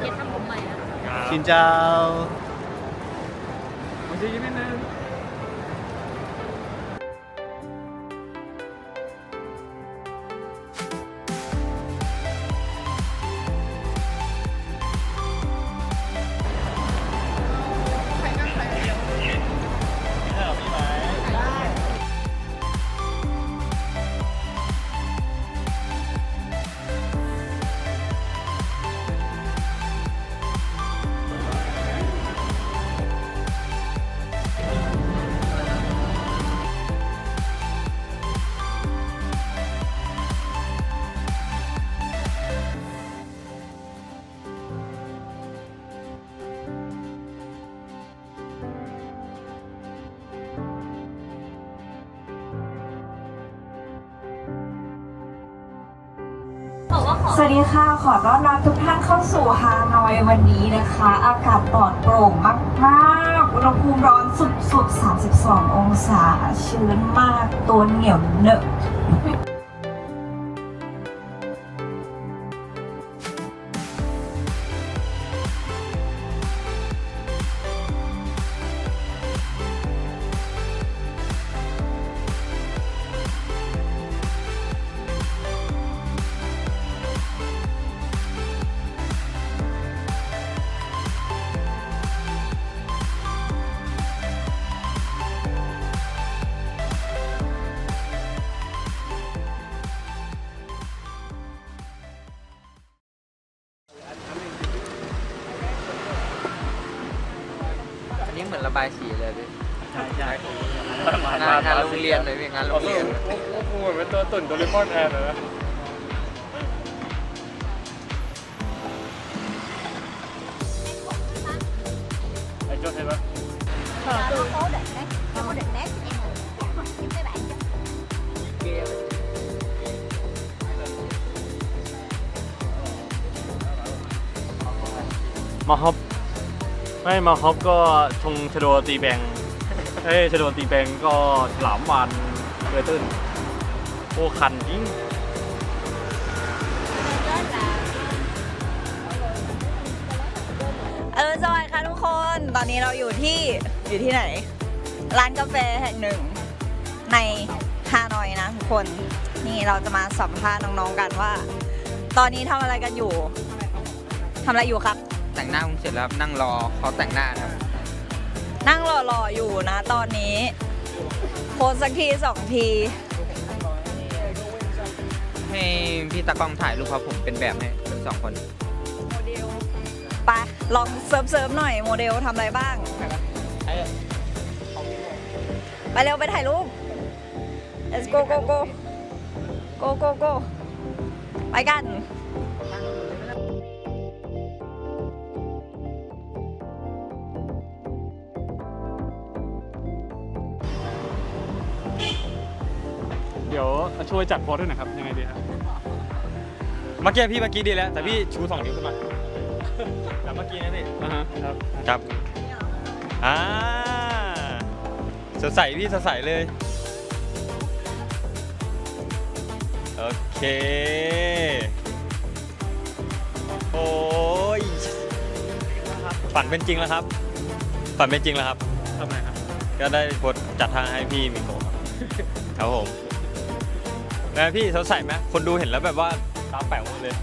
เกียรติทำผมใหม่นะ ชินเจ้ามาชี้นิดนึง สวัสดีค่ะ ขอต้อนรับทุกท่านเข้าสู่ฮานอยวันนี้นะคะ อากาศปลอดโปร่งมากๆ อุณหภูมิร้อนสุดๆ 32 องศา ชื้นมาก ตัวเหนียวเนอะ ระบายสีเลยพี่ใช่ใช่งานงานโรงเรียนเลยพี่งานโรงเรียนโอ้โหเหมือนเป็นตัวตุ่นโดเรมอนแทนเลยนะไอ้โจ้เห็นปะ có định đấy có định nét cho em giúp mấy bạn chứ มาฮอป ไม่มาฮอปก็ชงชโดตีแบงเอ้ยชโดตีแบงก็ฉลามวานเรือตื้นโอ้คันจริงเออสวัสดีค่ะทุกคน ตอนนี้เราอยู่ที่อยู่ที่ไหน ร้านกาแฟแห่งหนึ่ง ในฮานอยนะทุกคน นี่เราจะมาสัมภาษณ์น้องๆกันว่า ตอนนี้ทำอะไรกันอยู่ทำอะไรอยู่ครับ แต่งหน้าผมเสร็จแล้วครับนั่งรอเขาแต่งหน้าครับนั่งรอๆอยู่นะตอนนี้ โพสสักทีสองที ให้พี่ตากล้องถ่ายรูปครับผมเป็นแบบให้เป็นสองคนโมเดลไปลองเซิร์ฟเซิร์ฟหน่อยโมเดลทำอะไรบ้าง ไปเร็วไปถ่ายรูป let's go go go go go go ไปกัน ดี๋ยวช่วยจัดโพสด้วยหนะครับยังไงดีครับเมื่อกี้พี่เมื่อกี้ดีแล้วแต่พี่ชูสองนิ้วขึ้นมาแบบเมื่อกี้นะพี่อ่าฮะครับครับอ่าสดใสพี่สดใสเลยโอเคโอ้ยฝันเป็นจริงแล้วครับฝันเป็นจริงแล้วครับทำไมครับ ก็ได้บทจัดทางให้พี่มิโกะครับครับผม นะพี่สดใส่ไหมคนดูเห็นแล้วแบบว่าตาแป๋วหมดเลย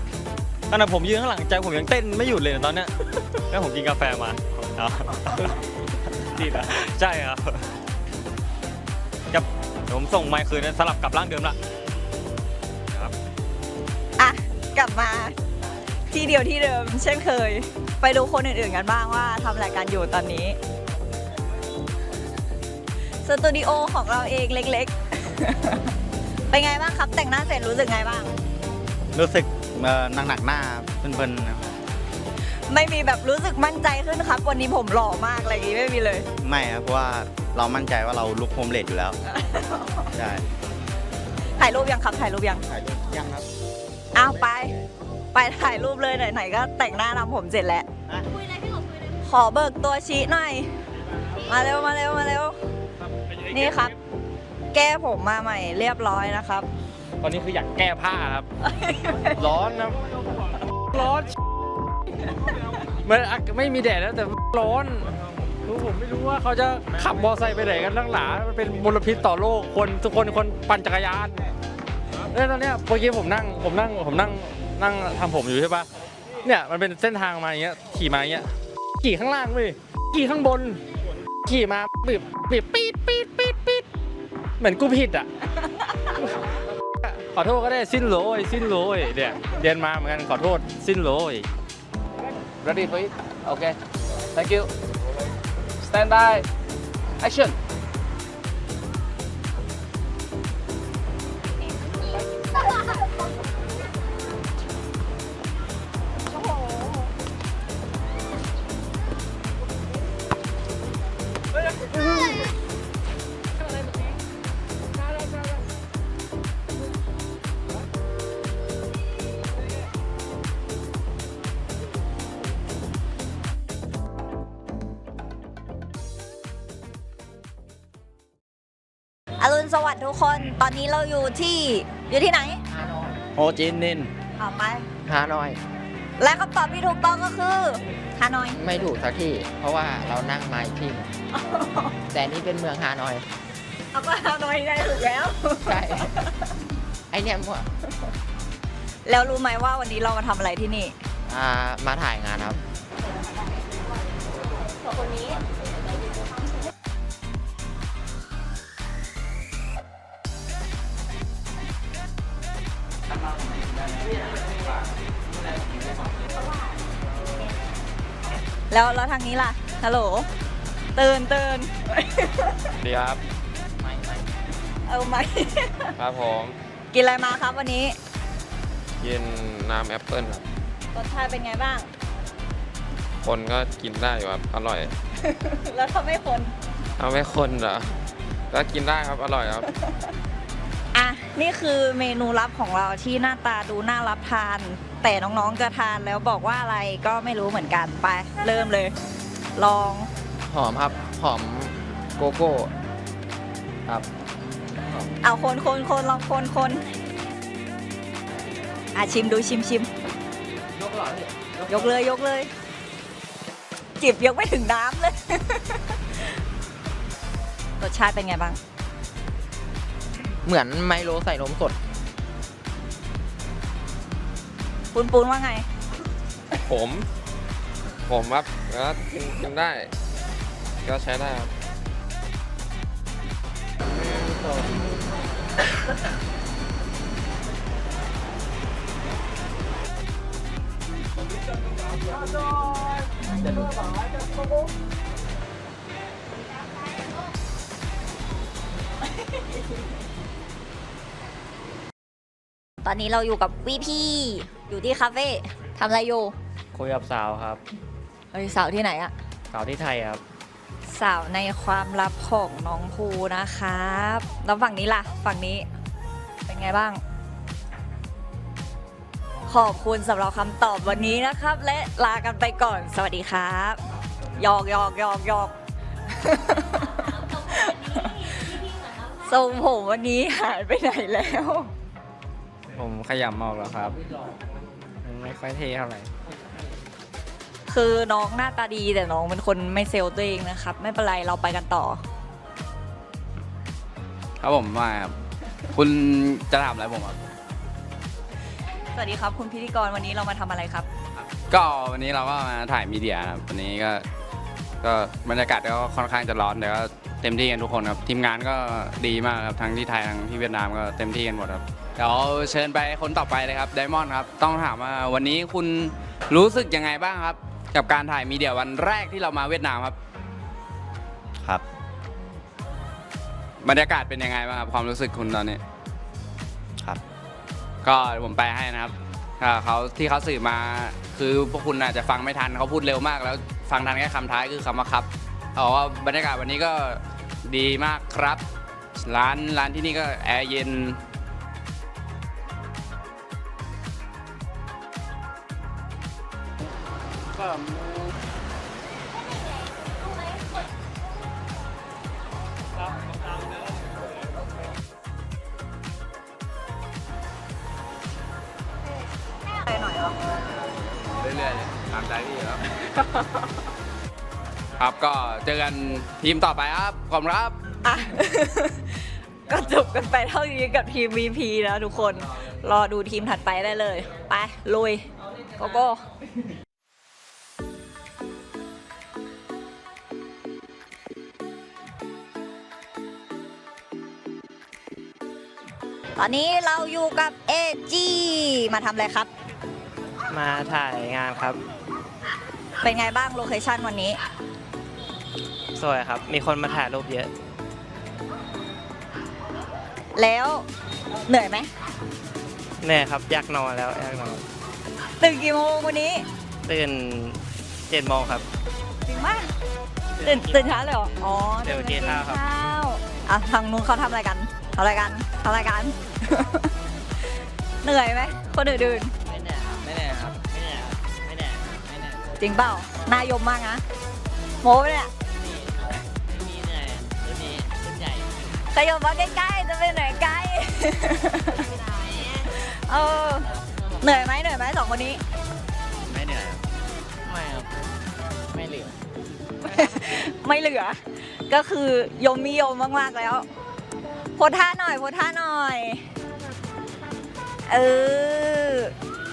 ขณะผมยืนข้างหลังใจผมยังเต้นไม่หยุดเลยนะตอนเนี้ยแล้วผมกินกาแฟมาอ๋อดีนะใช่ครับกับผมส่งไมค์คืนนะสลับกลับร่างเดิมละครับอะกลับมาที่เดียวที่เดิม เช่นเคย ไปดูคนอื่นๆกันบ้างว่าทำอะไรกันอยู่ตอนนี้สตูดิโอของเราเองเล็กๆ เป็นไงบ้างครับแต่งหน้าเสร็จรู้สึกไงบ้าง รู้สึกเอ่อหนักหนักๆหน้าเพลินๆนะครับไม่มีแบบรู้สึกมั่นใจขึ้นครับ วันนี้ผมหล่อมากอะไรอย่างงี้ไม่มีเลย ไม่ครับเพราะว่าเรามั่นใจว่าเราลุกโฮมเลดอยู่แล้วใช่ถ่ายรูปยังครับถ่ายรูปยังถ่ายรูปยังครับอ้าวไป ไปถ่ายรูปเลยไหนๆก็แต่งหน้าทำผมเสร็จแล้ว คุยอะไรพี่ขอคุยอะไรขอเบิกตัวชี้หน่อย มาเร็วมาเร็วมาเร็ว นี่ครับ แก้ผมมาใหม่เรียบร้อยนะครับ ตอนนี้คืออยากแก้ผ้าครับ ร้อนนะร้อนมันอะไม่มีแดดแล้วแต่ร้อนคือผมไม่รู้ว่าเขาจะขับมอไซค์ไปไหนกันทั้งหลามันเป็นมลพิษต่อโลกคนทุกคนคนปั่นจักรยานแล้วตอนเนี้ยเมื่อกี้ผมนั่งผมนั่งผมนั่งนั่งทำผมอยู่ใช่ปะเนี่ยมันเป็นเส้นทางมาอย่างเงี้ยขี่มาอย่างเงี้ยขี่ข้างล่างเว้ยขี่ข้างบน ขี่มาบีบบีบปี๊ดปี๊ดปี๊ดปี๊ด เหมือนกูผิดอะ ขอโทษก็ได้สิ้นโหลยสิ้นโหลยเนี่ยเรียนมาเหมือนกันขอโทษสิ้นโหลย Ready for it? Okay. Thank you. Stand by. Action. รุณสวัสดิ์ทุกคน ตอนนี้เราอยู่ที่อยู่ที่ไหนโฮจินนินเอาไป ฮานอย และคำตอบที่ถูกต้องก็คือฮานอย ไม่ถูกสักที่ เพราะว่าเรานั่งมาอีกที่หนึ่งแต่นี่เป็นเมืองฮานอย เอาก็ฮานอยได้ถูกแล้ว ใช่ ไอเนี่ยมั่วแล้วรู้ไหมว่าวันนี้เรามาทำอะไรที่นี่ อ่ามาถ่ายงานครับ แล้วแล้วทางนี้ล่ะ ฮัลโหลตื่นตื่นดีครับ เอาไหม ครับผมกินอะไรมาครับวันนี้ กินน้ำแอปเปิ้ลครับ รสชาติเป็นไงบ้าง คนก็กินได้อยู่ครับ อร่อย แล้วถ้าไม่คน เอาไม่คนเหรอ ก็กินได้ครับ อร่อยครับ อะ นี่คือเมนูลับของเราที่หน้าตาดูน่ารับทาน แต่น้องๆจะทานแล้วบอกว่าอะไรก็ไม่รู้เหมือนกันไป เริ่มเลย ลองหอมครับ หอมโกโก้ครับเอาคนคนคนลองคนคนอะชิมดูชิมชิมยกหรอยกเลยยกเลย จิบยกไม่ถึงน้ำเลย รสชาติเป็นไงบ้าง เหมือนไมโลใส่นมสด ปูนปูนว่าไง ผม ผมครับกินกินได้ ก็ใช้ได้ครับ ตอนนี้เราอยู่กับวีพี่อยู่ที่คาเฟ่ทำอะไรอยู่คุยกับสาวครับ เฮ้ยสาวที่ไหนอะสาวที่ไทยครับ สาวในความลับของน้องภูนะครับแล้วฝั่งนี้ล่ะ ฝั่งนี้เป็นไงบ้าง ขอบคุณสำหรับคำตอบวันนี้นะครับ และลากันไปก่อน สวัสดีครับหยอกหยอกหยอกหยอกทรงผมวันนี้หายไปไหนแล้ว ผมขยำออกแล้วครับ ไม่ค่อยเท่เท่าไหร่คือน้องหน้าตาดีแต่น้องเป็นคนไม่เซลล์ตัวเองนะครับ ไม่เป็นไรเราไปกันต่อ ครับผมมาครับคุณจะถามอะไรผมครับ สวัสดีครับ คุณพิธีกรวันนี้เรามาทำอะไรครับ ก็วันนี้เราก็มาถ่ายมีเดียนะครับวันนี้ก็ก็บรรยากาศก็ค่อนข้างจะร้อนแต่ก็เต็มที่กันทุกคนครับทีมงานก็ดีมากครับทั้งที่ไทยทั้งที่เวียดนามก็เต็มที่กันหมดครับ เดี๋ยวเชิญไปคนต่อไปเลยครับไดมอนด์ครับ ต้องถามว่าวันนี้คุณรู้สึกยังไงบ้างครับ กับการถ่ายมีเดียวันแรกที่เรามาเวียดนามครับ ครับ บรรยากาศเป็นยังไงบ้างครับความรู้สึกคุณตอนนี้ ครับ ก็ผมไปให้นะครับอ่าเขาที่เขาสื่อมาคือพวกคุณอาจจะฟังไม่ทันเขาพูดเร็วมาก แล้วฟังทันแค่คำท้ายคือคำว่าครับเขาบอกว่าบรรยากาศวันนี้ก็ดีมากครับ ร้านร้านที่นี่ก็แอร์เย็น ไปหน่อยเหรอเรื่อยๆเลยตามใจพี่ครับ ครับก็เจอกันทีมต่อไปครับ ขอบคุณครับ อะ ก็จบกันไปเท่านี้กับทีม VP แล้วทุกคน รอดูทีมถัดไปได้เลย ไป ลุย โกโก้ ตอนนี้เราอยู่กับเอจีมาทำอะไรครับ มาถ่ายงานครับ เป็นไงบ้างโลเคชันวันนี้ สวยครับ มีคนมาถ่ายรูปเยอะ แล้วเหนื่อยไหมเหนื่อยครับ อยากนอนแล้วอยากนอน ตื่นกี่โมงวันนี้ ตื่นเจ็ดโมงครับ จริงปะตื่นตื่นเช้าเลยเหรอ อ๋อเดี๋ยวกินข้าวครับข้าวอะทางนู้นเขาทำอะไรกันทำอะไรกันทำอะไรกัน เหนื่อยไหมคนอื่นไม่เหนื่อยครับไม่เหนื่อยครับไม่เหนื่อยครับไม่เหนื่อยไม่เหนื่อยๆจริงเปล่านายมมากนะโม้ปะเนี่ยมีเหนื่อยรุ่นนี้รุ่นใหญ่ขยบมาใกล้ๆจะไปไหนไกล เออเหนื่อยไหมเหนื่อยไหมสองคนนี้ ไม่เหนื่อยครับไม่ครับไม่เหลือไม่เหลือ ก็คือยมมิยมมากๆแล้วโพสท่าหน่อยโพสท่าหน่อย เออ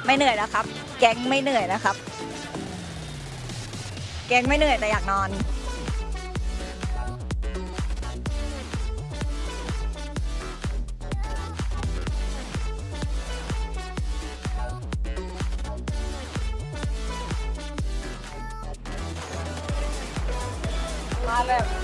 ไม่เหนื่อยนะครับ แก๊งไม่เหนื่อยนะครับ แก๊งไม่เหนื่อยแต่อยากนอน มาแบบ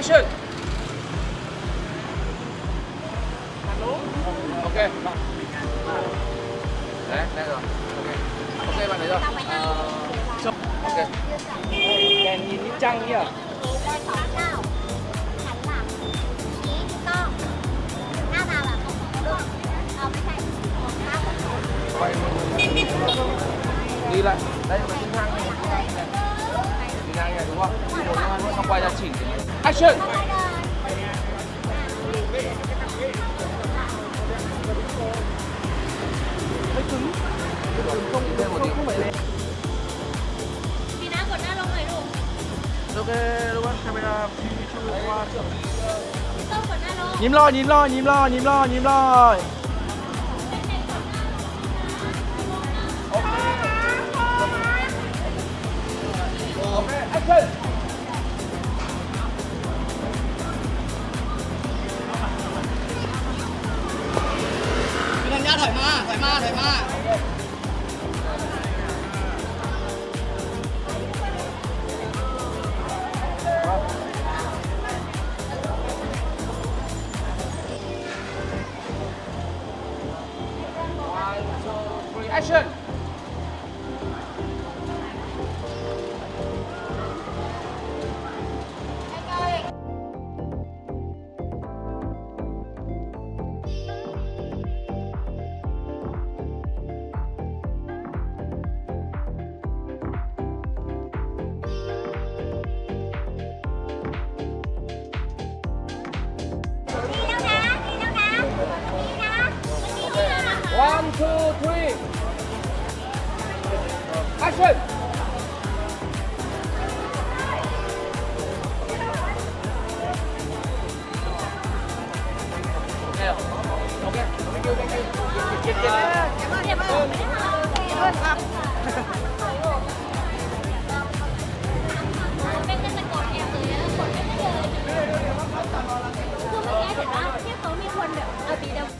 ๆด้วยเอาไม่ใช่มองข้าง Quay đi lại. Đây là chân thang này. Chân thang này đúng không? Đi một hai nữa xong quay ra chỉnh. Action. พี่น้ากดหน้าลงหน่อยลูก Ok, đúng không? Camera. ต้องกดหน้าลง Nhím lo, nhím lo, nhím lo, nhím lo, nhím lo. 甩卖 คือเมื่อกี้เห็นว่าที่เขามีคนแบบเอาบีดำ